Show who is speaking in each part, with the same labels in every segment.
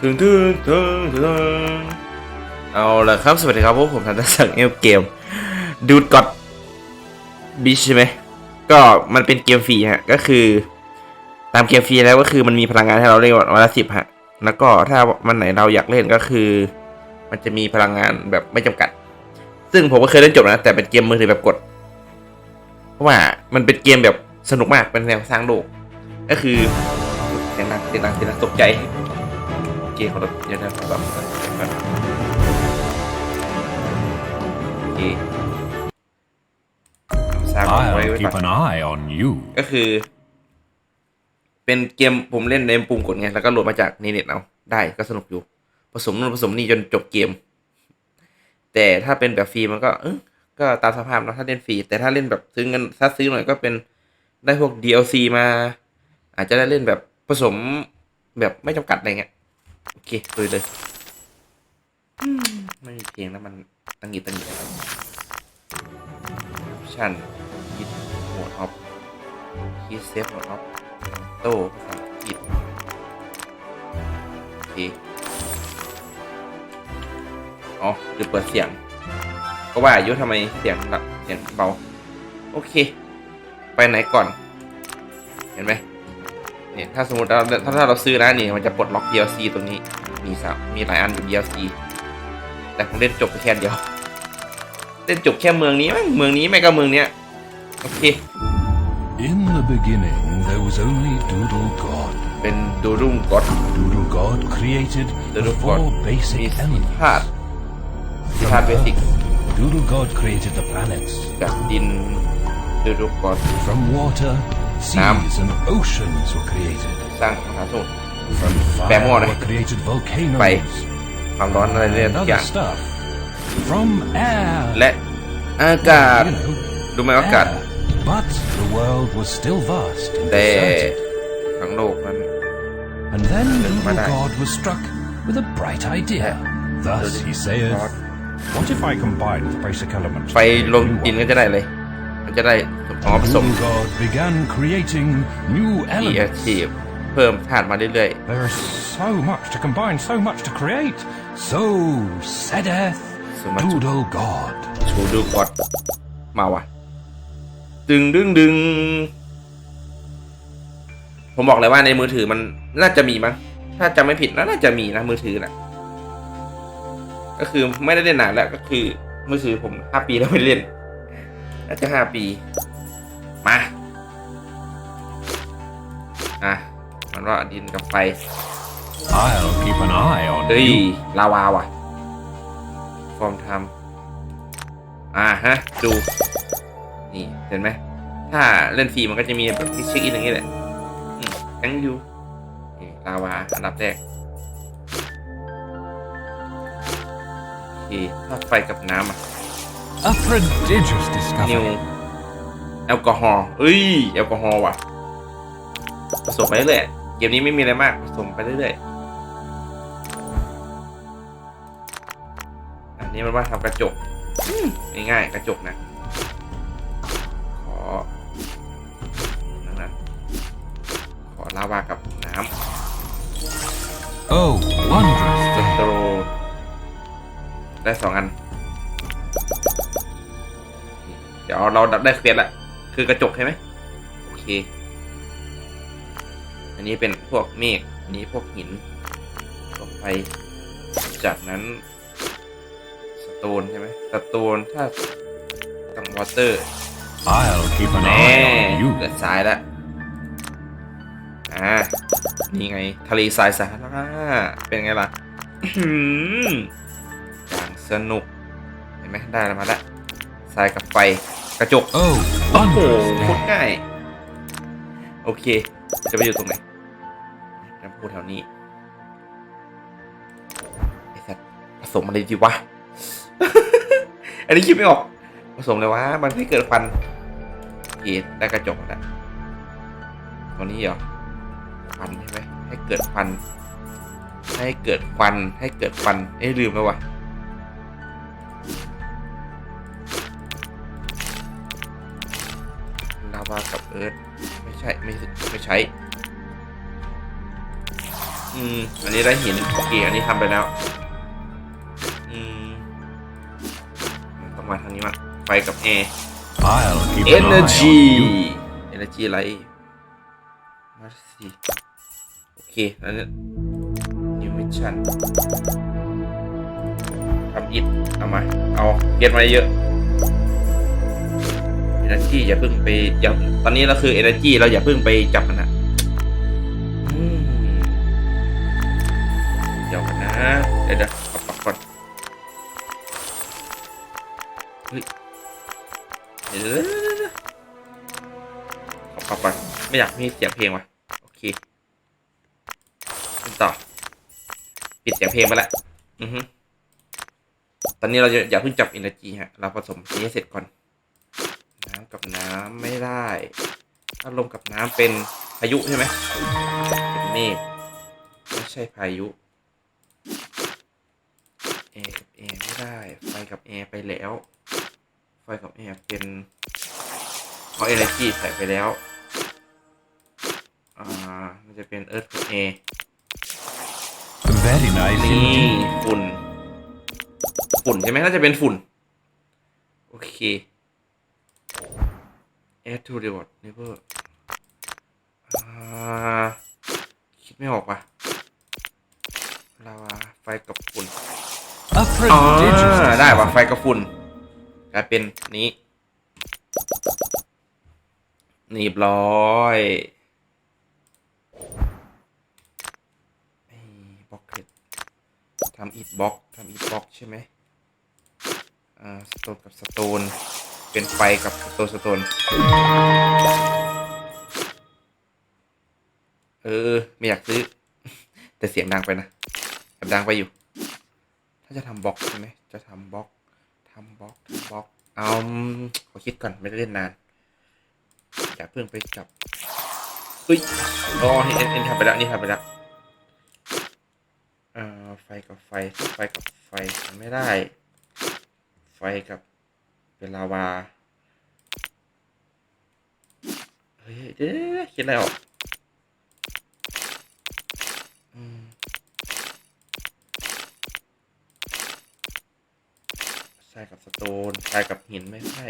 Speaker 1: ถึงถึงถึงถึงเอาละครับ สวัสดีครับพวกผมทันตสังเอลเกม ดูดกอดบิชใช่ไหม ก็มันเป็นเกมฟรีฮะ ก็คือ ตามเกมฟรีแล้วก็คือมันมีพลังงานให้เราเล่นวันละสิบฮะ แล้วก็ถ้าวันไหนเราอยากเล่นก็คือ มันจะมีพลังงานแบบไม่จำกัด ซึ่งผมก็เคยเล่นจบนะ แต่เป็นเกมมือถือแบบกด เพราะว่ามันเป็นเกมแบบสนุกมากเป็นแนวสร้างโลก ก็คือเสียงดังเสียงดังเสียงดังตกใจ เกมของเราเดี๋ยวนะแบบแบบโอเคสร้างไว้
Speaker 2: I'll
Speaker 1: ไว้
Speaker 2: keep
Speaker 1: ก่อน
Speaker 2: an eye on you.
Speaker 1: ก็คือ เป็นเกมผมเล่นในปุ่มกดไง แล้วก็โหลดมาจากในเน็ตเอา ได้ก็สนุกอยู่ ผสมนู่นผสมนี่จนจบเกม แต่ถ้าเป็นแบบฟรีมันก็เออก็ตามสภาพเนอะถ้าเล่นฟรี แต่ถ้าเล่นแบบซื้อเงินถ้าซื้อหน่อยก็เป็นได้พวก DLC มา อาจจะได้เล่นแบบผสมแบบไม่จำกัดอะไรเงี้ย โอเคลุยเลยไม่มีเพลงแล้วมันตังหิดตังหิดครับชั่นยิดโหมดออฟคีเซฟโหมดออฟโต้ภาษาอังกฤษโอเคอ๋อหรือเปิดเสียง ก็ว่าอายุทำไมเสียงดับเสียงเบา โอเค ไปไหนก่อน เห็นไหม เนี่ยถ้าสมมติเราถ้าถ้าเราซื้อนะนี่มันจะปลดล็อก DLC ตรงนี้มีสามมีหลายอันอยู่ DLC แต่ผมเล่นจบไปแค่อันเดียว เล่นจบแค่เมืองนี้มั้งเมืองนี้ไม่ก็เมืองเนี้ยโอเค
Speaker 2: In the beginning, there was only Doodle God.
Speaker 1: เป็นดูรุ่งกด
Speaker 2: Doodle God created the
Speaker 1: Doodle
Speaker 2: four
Speaker 1: God มี
Speaker 2: basic
Speaker 1: สี
Speaker 2: elements.
Speaker 1: ธาตุสีธาตุเบสิก
Speaker 2: Doodle God created the planets.
Speaker 1: จากดินดูรุ่งกด
Speaker 2: From water,
Speaker 1: Nam.
Speaker 2: seas and oceans were created.
Speaker 1: สร้างมหาสมุทร
Speaker 2: From
Speaker 1: Bẻ mua
Speaker 2: fire
Speaker 1: này.
Speaker 2: were created volcanoes.
Speaker 1: Vậy. ความร้อนอะไรเรื่อย
Speaker 2: And
Speaker 1: ทุกอย่า
Speaker 2: other
Speaker 1: ง
Speaker 2: stuff. From air.
Speaker 1: และอากาศ
Speaker 2: You know,
Speaker 1: ดูไหมว่าอากาศ
Speaker 2: air. But the world was still vast and
Speaker 1: แต่
Speaker 2: deserted.
Speaker 1: ทั้งโลกนั้น
Speaker 2: And then Doodle
Speaker 1: Madai.
Speaker 2: God was struck with a bright idea. Thus he saith,
Speaker 3: What if I combine the basic elements?
Speaker 1: ไฟ
Speaker 3: to create
Speaker 1: ลง
Speaker 3: new
Speaker 1: ดิน
Speaker 3: ones?
Speaker 1: ก็จะได้เลย มันจะได้ อ๋อผสม
Speaker 2: Doodle God began creating new
Speaker 1: ที
Speaker 2: elements.
Speaker 1: ทีเพิ่มธาตุมาเรื่อย
Speaker 3: There is so much to combine, so much to create.
Speaker 2: So saideth
Speaker 1: So much-
Speaker 2: Doodle God.
Speaker 1: ๆชูดูกอดมาว่ะดึงดึงดึง ผมบอกเลยว่าในมือถือมันน่าจะมีมั้งถ้าจำไม่ผิดน่าจะมีนะมือถือนะก็คือไม่ได้เล่นนานแล้วก็คือมือถือผมห้าปีแล้วไม่ได้เล่นน่าจะห้าปี มาอะมันว่าดินกับไฟ
Speaker 2: I'll keep an eye on
Speaker 1: เฮ้ย
Speaker 2: you.
Speaker 1: ลาวาว่ะฟอร์มทำอ่าฮะ ดู นี่ เห็นไหม ถ้าเล่นฟรีมันก็จะมีแบบที่เช็คอินอย่างนี้แหละอืมยังอยู่นี่ลาวา อันดับแรกโอเคถ้าไฟกับน้ำอะ
Speaker 2: A prodigious
Speaker 1: นิว
Speaker 2: discovery.
Speaker 1: แอลกอฮอล์เอ้ย แอลกอฮอล์ว่ะ ผสมไปเรื่อยๆเกมนี้ไม่มีอะไรมาก ผสมไปเรื่อยๆอันนี้มันว่าทำกระจกอืมง่ายๆ กระจกนะ ขอนั่นนะขอลาวากับน้
Speaker 2: Oh, wondrous ำ
Speaker 1: ส
Speaker 2: thing.
Speaker 1: โตรได้สองอัน เดี๋ยวเราดับได้เคลียร์ละ คือกระจกใช่ไหมโอเค อันนี้เป็นพวกเมฆอันนี้พวกหินต่อไป จากนั้นสโตนใช่ไหมสโตนถ้าต้องวอเตอร์
Speaker 2: I'll keep an
Speaker 1: แน่
Speaker 2: eye on you.
Speaker 1: เกิดสายแล้วอ่านี่ไง ทะเลทรายสาธารณะเป็นไงล่ะอื้อหืออย่างสนุก เห็นไหมได้แล้วมาแล้วทรายกับไฟ กระจก
Speaker 2: Oh,
Speaker 1: โอ้โห
Speaker 2: wondrous
Speaker 1: โคตร
Speaker 2: thing.
Speaker 1: ง่าย โอเค จะไปอยู่ตรงไหนจะพูดแถวนี้ ไอ้สัตว์ผสมอะไรดีวะ อันนี้คิดไม่ออก ผสมเลยวะ มันให้เกิดควันโอเคได้กระจกแล้วตัวนี้เหรอ ควันใช่ไหมให้เกิดควัน ให้เกิดควัน ให้เกิดควันเอ้ยลืมแล้ววะ กับเอิร์ธไม่ใช่ไม่ไม่ใช้ อืม อันนี้ได้หินโอเคอันนี้ทำไปแล้ว อืมต้องมาทางนี้มาไฟกับแอร์
Speaker 2: I'll keep an eye on
Speaker 1: energy
Speaker 2: you.
Speaker 1: energy อะไรมาสิโอเคแล้วเนี่ย new mission ทำอิดเอามา เอาเก็บมาเยอะ energy อย่าเพิ่งไปอย่าตอนนี้เราคือ energy เราอย่าเพิ่งไปจับมันนะอืมเดี๋ยวนะเดี๋ยวเดี๋ยวเอาปรับก่อนเฮ้ยเดี๋ยวเดี๋ยวเดี๋ยวเดี๋ยวขอปรับก่อนไม่อยากมีเสียงเพลงว่ะโอเคต่อปิดเสียงเพลงไปละอือฮึตอนนี้เราอย่าเพิ่งจับ energy ฮะ เราผสมนี้เสร็จก่อน กับน้ำไม่ได้ถ้าลมกับน้ำเป็นพายุใช่ไหมเป็นเมฆไม่ใช่พายุแอร์กับแอร์ไม่ได้ ไฟกับแอร์ไปแล้ว ไฟกับแอร์เป็นเพราะ energy ใส่ไปแล้ว อ่า มันจะเป็น earth กับ air
Speaker 2: Very nice
Speaker 1: นี่
Speaker 2: indeed.
Speaker 1: ฝุ่น ฝุ่นใช่ไหมน่าจะเป็นฝุ่น โอเค add to the word never อ่าคิดไม่ออกว่ะลาวาไฟกับฝุ่น
Speaker 2: A
Speaker 1: อ๋อ
Speaker 2: prodigious
Speaker 1: ได้ว่ะ
Speaker 2: discovery.
Speaker 1: ไฟกับฝุ่นกลายเป็นนี้หนีบร้อยไอ้บล็อกเก็ตทำอิดบล็อกทำอิดบล็อกใช่ไหมอ่าสโตนกับสโตน เป็นไฟกับสโตสโตนเออ ไม่อยากซื้อ แต่เสียงดังไปนะแอบดังไปอยู่ ถ้าจะทำบล็อกใช่ไหมจะทำบล็อกทำบล็อกทำบล็อกเอาขอคิดก่อนไม่ได้เล่นนานอย่าเพิ่งไปจับเฮ้ยอ๋อเห็นเห็นเห็นทำไปแล้วนี่ทำไปแล้วอ่าไฟกับไฟไฟกับไฟทำไม่ได้ ไฟกับ เป็นลาวา เฮ้ยเดี๋ยวคิดอะไรออกทรายกับสโตนทรายกับหินไม่ใช่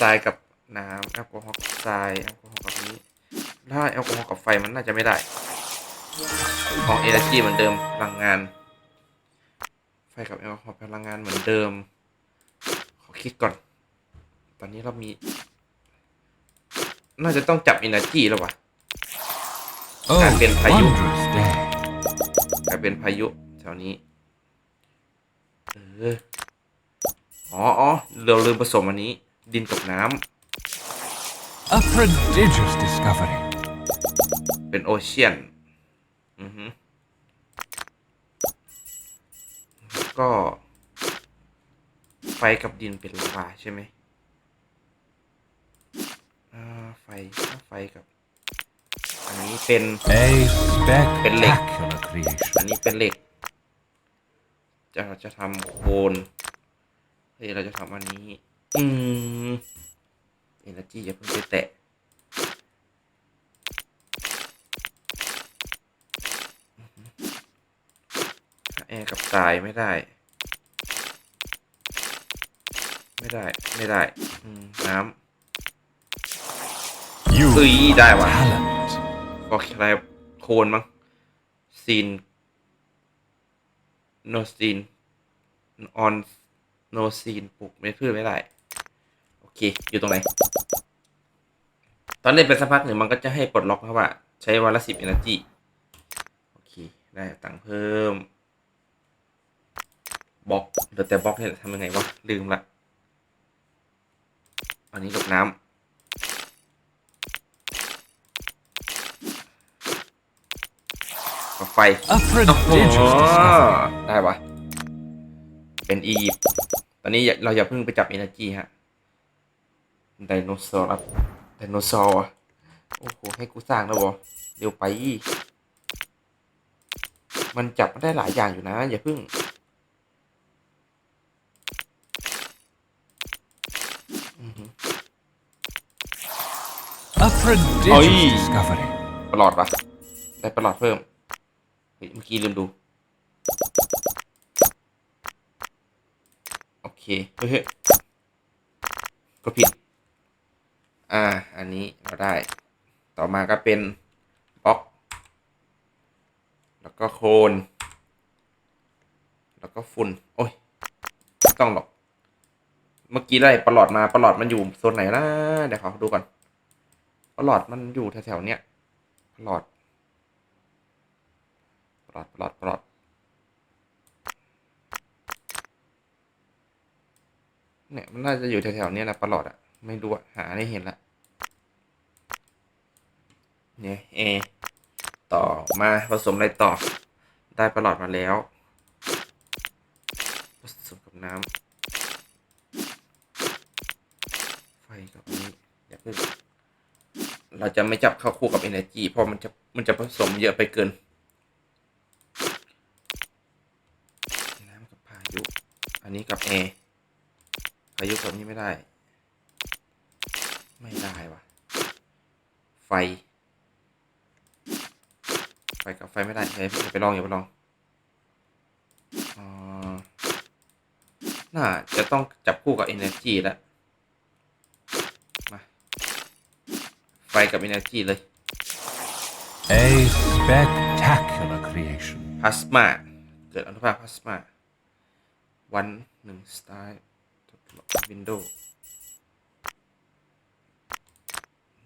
Speaker 1: ทรายกับน้ำแอลกอฮอล์กับทรายแอลกอฮอล์กับนี้ ถ้าแอลกอฮอล์กับไฟมันน่าจะไม่ได้ ของเอเนจีเหมือนเดิมพลังงาน ไฟกับแอลกอฮอล์พลังงานเหมือนเดิม คิดก่อน ตอนนี้เรามี น่าจะต้องจับ energy แล้ววะ
Speaker 2: Oh,
Speaker 1: I've been by you.
Speaker 2: wondrous day.
Speaker 1: กลายเป็นพายุแถวนี้เอออ๋ออ๋อเราลืมผสมอันนี้ ดินกับน้
Speaker 2: A prodigious discovery. ำ
Speaker 1: เป็นโอเชียน อือฮึก็ ไฟกับดินเป็นลาวาใช่ไหมไฟถ้าไฟกับอันนี้เป็น
Speaker 2: A
Speaker 1: Belle.
Speaker 2: spectacular creation.
Speaker 1: อันนี้เป็นเหล็ก จะจะทำโคนเฮ้ยเราจะทำอันนี้ อืมเอเนจีอย่าเพิ่งไปแตะแอร์กับทรายไม่ได้ ไม่ได้ ไม่ได้อืมน้
Speaker 2: You ำ
Speaker 1: เอ้ยได้ว่ะ
Speaker 2: talent.
Speaker 1: ก็อะไรโคนมั้งซีนโนซีนออนโนซีนปลูกไม่พืชไม่ได้ โอเค อยู่ตรงไหน ตอนเล่นไปสักพักหนึ่งมันก็จะให้ปลดล็อกครับว่า ใช้วันละสิบ energy โอเค ได้ตังค์เพิ่มบล็อกเหลือแต่บล็อกเนี่ยทำยังไงวะ ลืมละ อันนี้กับน้ำกับไฟ
Speaker 2: A prodigious discovery.
Speaker 1: ได้ปะเป็นอียิปต์ตอนนี้อย่าเราอย่าเพิ่งไปจับ energy ฮะ ไดโนเสาร์ครับไดโนเสาร์อะโอ้โห ให้กูสร้างแล้วบอเร็วไป มันจับได้หลายอย่างอยู่นะ อย่าเพิ่ง
Speaker 2: A prodigious
Speaker 1: Oi.
Speaker 2: discovery.
Speaker 1: ตลอดปะได้ประหลอดเพิ่มเฮ้ยเมื่อกี้ลืมดู โอเค เฮ้ยเฮ้ยก็ผิด อ่า อันนี้เราได้ ต่อมาก็เป็นบล็อก แล้วก็โคน แล้วก็ฝุ่น โอ้ยไม่ต้องหรอก เมื่อกี้ได้ประหลอดมาประหลอดมันอยู่โซนไหนนะ เดี๋ยวขอดูก่อน หลอดมันอยู่แถวๆเนี้ยประหลอดประหลอดประหลอดหลอดเนี่ยมันน่าจะอยู่แถวๆเนี้ยนะประหลอดอะไม่รู้อะหาได้เห็นละเนี่ยเอต่อมาผสมอะไรต่อ ได้ประหลอดมาแล้วผสมกับน้ำไฟกับนี้อย่าเพิ่ง เราจะไม่จับเข้าคู่กับ energy เพราะมันจะมันจะผสมเยอะไปเกิน น้ำกับพายุ อันนี้กับแอร์พายุกับนี้ไม่ได้ ไม่ได้วะไฟ ไฟกับไฟไม่ได้อย่ไปลองอย่าไปลองอ่าน่าจะต้องจับคู่กับ energy แล้ว มา ไฟกับ energy เลย
Speaker 2: A spectacular creation.
Speaker 1: พลาสมาเกิดอนุภาคพลาสมาวันหนึ่งสไตล์วินโดว์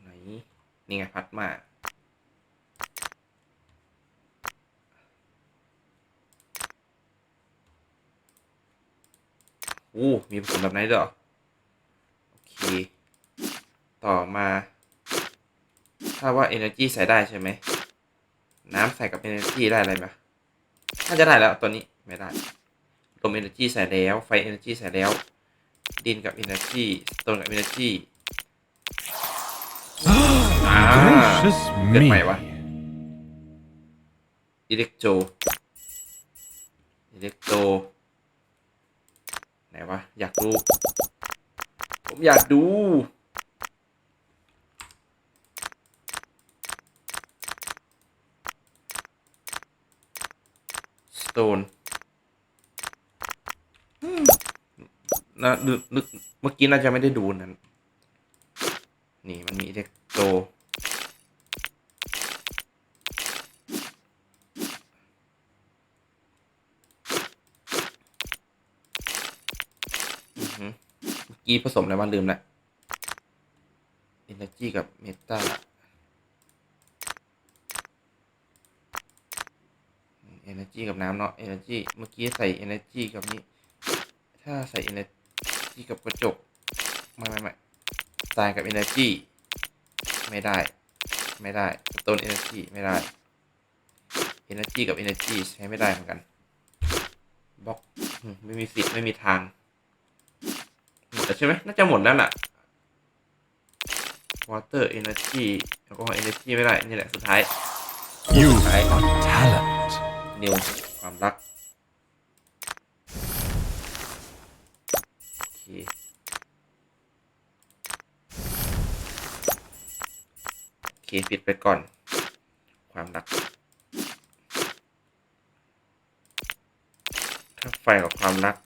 Speaker 1: ไหน นี่ไงพลาสมาโอ้มีผสมแบบไหนด้วยเหรอโอเค ต่อมา ถ้าว่า Energy ใส่ได้ใช่ไหม น้ำใส่กับ Energy ได้อะไรไหมน่าจะได้แล้วตัวนี้ไม่ได้ลม Energy ใส่แล้วไฟ Energy ใส่แล้ว ดินกับ Energy สโตนกับ Energy อ่า
Speaker 2: Gracious
Speaker 1: เกิด
Speaker 2: me.
Speaker 1: ใหม่วะอิเล็กโจอิเล็กโตไหนวะ อยากดู ผมอยากดู ส โตนนะนึกนึกเมื่อกี้น่าจะไม่ได้ดูนั้น นี่มันมีเล็กโต เมื่อกี้ผสมอะไรวะลืมละ Energy กับ Meta Energy กับน้ำเนาะ Energy เมื่อกี้ใส่ Energy กับนี้ ถ้าใส่ Energy กับกระจก ไม่ไม่ไม่ตายกับ Energy ไม่ได้ ไม่ได้ต้น Energy ไม่ได้ Energy กับ Energy ใช้ไม่ได้เหมือนกันบล็อกไม่มีสิทธิ์ไม่มีทางหมดแล้วใช่ไหมน่าจะหมดแล้วล่ะ water energy แลกอฮอล์ energy ไม่ได้ นี่แหละสุดท้าย
Speaker 2: You
Speaker 1: สุดท้าย
Speaker 2: are talent.
Speaker 1: new ความรัก โอเค โอเค ปิดไปก่อน ความรัก ถ้าไฟกับความรัก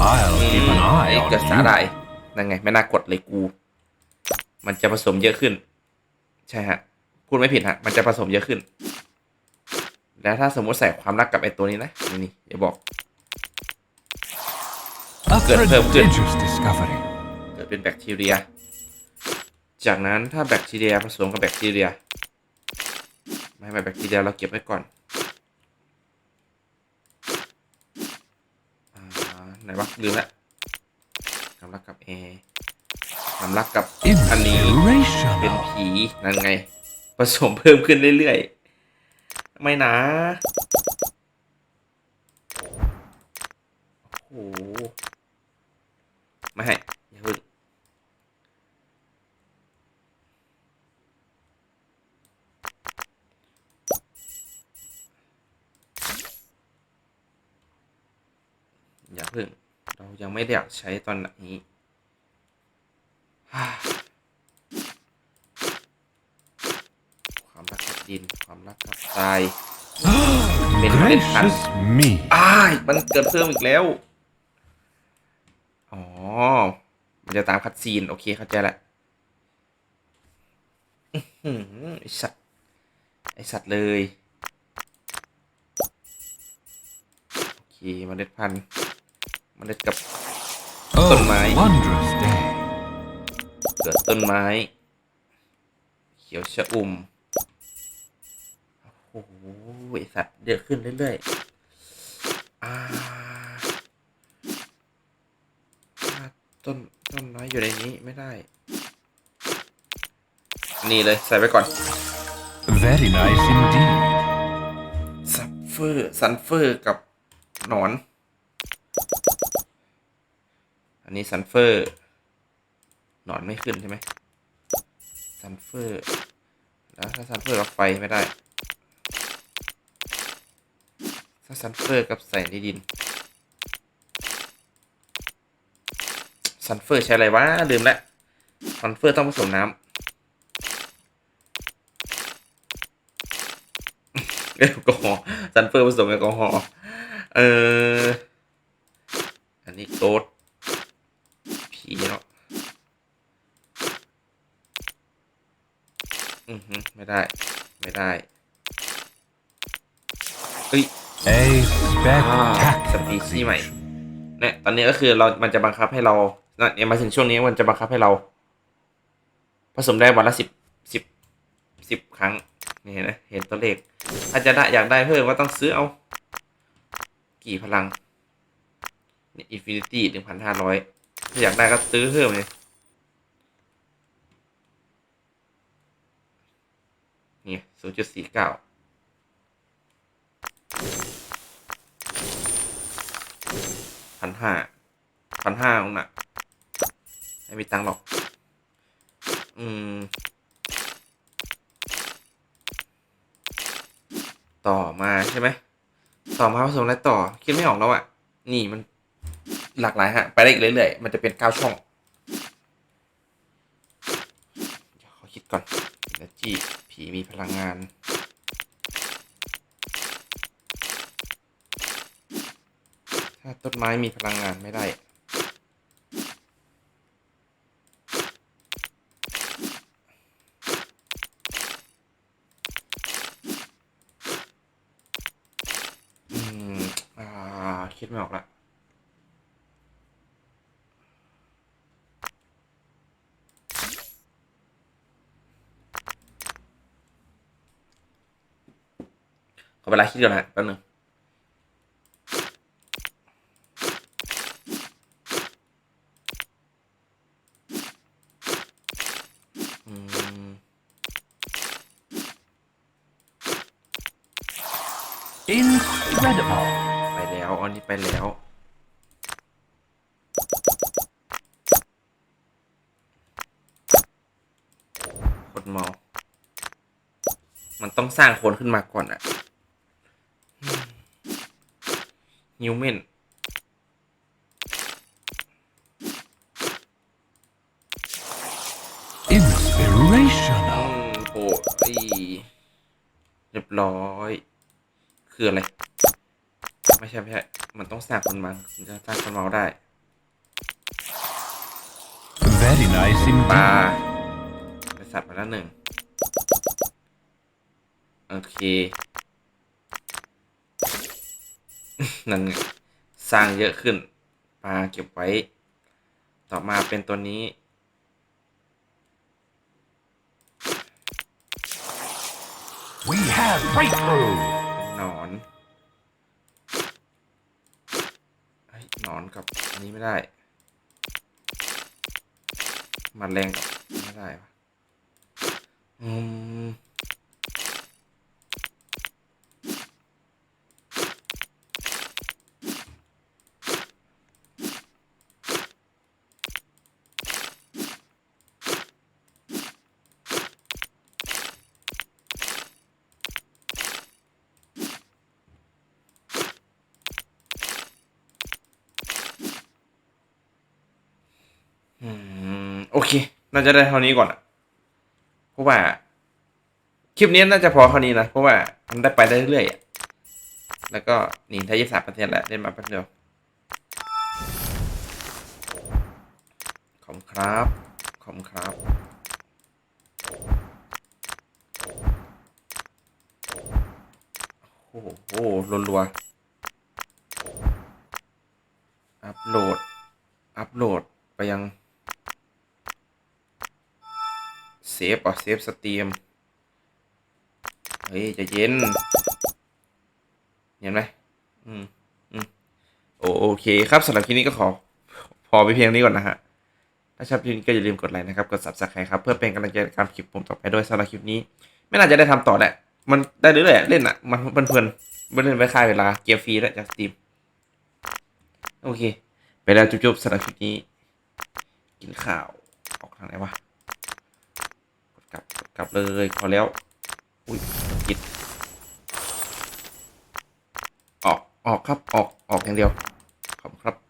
Speaker 2: I'll keep an
Speaker 1: ไอ้
Speaker 2: eye
Speaker 1: เกิด
Speaker 2: on
Speaker 1: สา
Speaker 2: you.
Speaker 1: หร่ายนั่นไง ไม่น่ากดเลยกู มันจะผสมเยอะขึ้น ใช่ฮะพูดไม่ผิดฮะ มันจะผสมเยอะขึ้น แล้วถ้าสมมติใส่ความรักกับไอตัวนี้นะ นี่นี่อย่าบอก
Speaker 2: A
Speaker 1: Good, good, good.
Speaker 2: prodigious discovery.
Speaker 1: เกิดเป็นแบคทีเรีย จากนั้นถ้าแบคทีเรียผสมกับแบคทีเรีย ไม่ไม่แบคทีเรียเราเก็บไว้ก่อนอไหนวะลืมละความรักกับเอค วามรักกับอันนี้เป็น
Speaker 2: Inspirational.
Speaker 1: ผีนั่นไง ผสมเพิ่มขึ้นเรื่อยๆ ไม่นะโอ้โหไม่ให้อย่าเพิ่งอย่าเพิ่ง เรายังไม่ได้อยากใช้ตอนนี้อ่า ความรักกับดิน ความรักกับทราย เป็นเมล็ดพันธุ์
Speaker 2: Gracious me.
Speaker 1: อ้ายมันเกิดเพิ่มอีกแล้ว อ๋อ มันจะตามคัดซีน โอเค เข้าใจละอื้อหือไอสัตว์ ไอสัตว์เลย โอเคเมล็ดพันธุ์เมล็ดกับ
Speaker 2: Oh,
Speaker 1: ต้นไม้
Speaker 2: wondrous day.
Speaker 1: เกิดต้นไม้ เขียวชะอุ่ม โอ้โหไอสัตว์เยอะขึ้นเรื่อยๆอ่าถ้าต้นต้นไม้อยู่ในนี้ไม่ได้ นี่เลยใส่ไว้ก่อน
Speaker 2: Very nice indeed.
Speaker 1: ซัฟเฟอร์ซันเฟอร์กับหนอน อันนี้ซันเฟอร์ หนอนไม่ขึ้นใช่ไหมซันเฟอร์แล้วถ้าซันเฟอร์กับไฟไม่ได้ ถ้าซันเฟอร์กับใส่ในดินซันเฟอร์ใช้อะไรวะลืมละซันเฟอร์ต้องผสมน้ำแอลกอฮอล์ซันเฟอร์ผสมแอลกอฮอล์เอออันนี้โกดผีเนาะ อือฮึไม่ได้ ไม่ได้เฮ้ย
Speaker 2: A
Speaker 1: สปี
Speaker 2: spectacular
Speaker 1: ซี่ใหม่
Speaker 2: creation.
Speaker 1: เนี่ยตอนนี้ก็คือเรา มันจะบังคับให้เราเนี่ยมาถึงช่วงนี้มันจะบังคับให้เรา ผสมได้วันละสิบสิบสิบครั้ง นี่เห็นไหมเห็นตัวเลข ถ้าจะได้อยากได้เพิ่มก็ต้องซื้อเอา กี่พลัง เนี่ยอินฟินิตี้หนึ่งพันห้าร้อยถ้าอยากได้ก็ซื้อเพิ่มเลยนี่ ศูนย์จุดสี่เก้าพันห้าพันห้าองน่ะ ไม่มีตังค์หรอก อืม ต่อมาใช่ไหม ต่อมาผสมอะไรต่อ คิดไม่ออกแล้วอะ่ะ นี่มันหลากหลายฮะ ไปได้อีกเรื่อยๆ มันจะเป็นเก้าช่องเขอคิดก่อน energy ผีมีพลังงาน ถ้าต้นไม้มีพลังงานไม่ได้ อืม อ่า คิดไม่ออกละ เวลาคิดก่อนนะแป๊บนึงอืม
Speaker 2: Incredible.
Speaker 1: ไปแล้วอันนี้ไปแล้วคนเมา มันต้องสร้างคนขึ้นมาก่อนอะ ฮิวแมนอื
Speaker 2: Inspirational.
Speaker 1: มโอ้ยเรียบร้อย คืออะไร ไม่ใช่ไม่ใช่มันต้องสร้างคนมาถึงจะสร้างคนเมาได้
Speaker 2: Very nice
Speaker 1: ปลา
Speaker 2: indeed.
Speaker 1: บริษัทมาแล้วหนึ่ง โอเค นั่นไงสร้างเยอะขึ้น ปลาเก็บไว้ ต่อมาเป็นตัวนี้
Speaker 2: We have breakthrough.
Speaker 1: เป็นหนอนไอ้ยหนอนกับอันนี้ไม่ได้มันแรงกับไม่ได้ปะอืม อืม โอ เค น่าจะได้เท่านี้ก่อนอะเพราะว่า คลิปนี้น่าจะพอเท่านี้นะ เพราะว่ามันได้ไปได้เรื่อยๆอะแล้วก็นีได้ยี่สิบสามเปอร์เซ็นต์แล้วเล่นมาแป๊บเดียว ขอบครับ ขอบครับโอ้โหโอ้โหรัวๆอัพโหลด อัพโหลดไปยัง เซฟอะเซฟสตรีม เฮ้ยจะเย็น เห็นไหมอืมอืมโอโอเคครับสำหรับคลิปนี้ก็ขอ พอไปเพียงนี้ก่อนนะฮะ ถ้าชอบคลิปนี้ก็อย่าลืมกดไลค์นะครับ กด subscribe ครับ เพื่อเป็นกำลังใจในการคลิปผมต่อไปด้วยสำหรับคลิปนี้ ไม่น่าจะได้ทำต่อแหละ มันได้เรื่อยๆอะเล่นอะ มันเพลินเพลินๆไม่เล่นไปค่าเวลาเกมฟรีแล้วจากสตรีม โอเค ไปแล้วจุ๊บๆสำหรับคลิปนี้ กินข้าวออกทางไหนวะ กลับกลับเลยพอแล้ว อุ้ยกิดออกออกครับออกออกอย่างเดียวขอบครับ